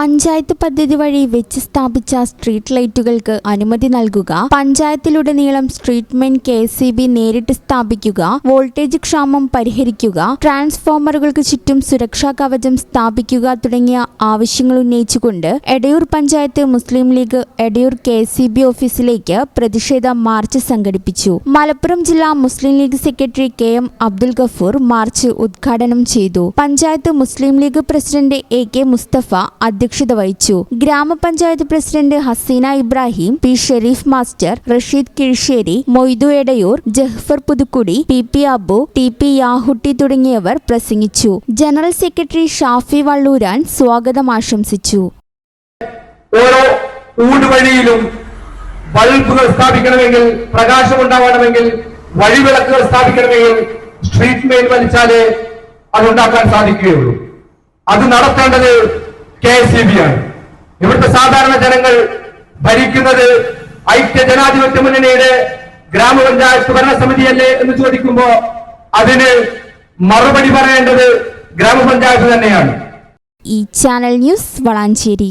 പഞ്ചായത്ത് പദ്ധതി വഴി വെച്ച് സ്ഥാപിച്ച സ്ട്രീറ്റ് ലൈറ്റുകൾക്ക് അനുമതി നൽകുക. പഞ്ചായത്തിലുടനീളം street men K C B നേരിട്ട് സ്ഥാപിക്കുക. വോൾട്ടേജ് ക്ഷാമം പരിഹരിക്കുക. ട്രാൻസ്ഫോമറുകൾക്ക് ചുറ്റും സുരക്ഷാ കവചം സ്ഥാപിക്കുക തുടങ്ങിയ ആവശ്യങ്ങൾ ഉന്നയിച്ചുകൊണ്ട് Edayur panchayat Muslim League Edayur K C B ഓഫീസിലേക്ക് പ്രതിഷേധ മാർച്ച് സംഘടിപ്പിച്ചു. മലപ്പുറം ജില്ലാ Muslim League secretary K M Abdul Gafoor march ഉദ്ഘാടനം ചെയ്തു. Panchayat Muslim League president A K Musthafa അധ്യക്ഷത വഹിച്ചു. ഗ്രാമപഞ്ചായത്ത് president Haseena Ibrahim P Shareef master Rasheed Kizhissery Moidu Edayur Jahfar Puthukkudi P P Abu T P Yahutty തുടങ്ങിയവർ പ്രസംഗിച്ചു. General secretary Shafi Valluran സ്വാഗതം ആശംസിച്ചു. ഓരോ ഊടുവഴിയിലും ബൾബുകൾ സ്ഥാപിക്കണമെങ്കിൽ പ്രകാശം ഉണ്ടാവണമെങ്കിൽ വഴിവിളക്കുകൾ സ്ഥാപിക്കണമെങ്കിൽ സ്ട്രീറ്റ് മെയിൻ വലിച്ചാലേ അതുണ്ടാക്കാൻ സാധിക്കുകയുള്ളൂ. അത് നടത്തേണ്ടത് കെ എസ് സി ബി ആണ്. ഇവിടുത്തെ സാധാരണ ജനങ്ങൾ ഭരിക്കുന്നത് ഐക്യ ജനാധിപത്യ മുന്നണിയുടെ ഗ്രാമപഞ്ചായത്ത് ഭരണസമിതിയല്ലേ എന്ന് ചോദിക്കുമ്പോ അതിന് മറുപടി പറയേണ്ടത് ഗ്രാമപഞ്ചായത്ത് തന്നെയാണ്. ഈ channel news Valanchery.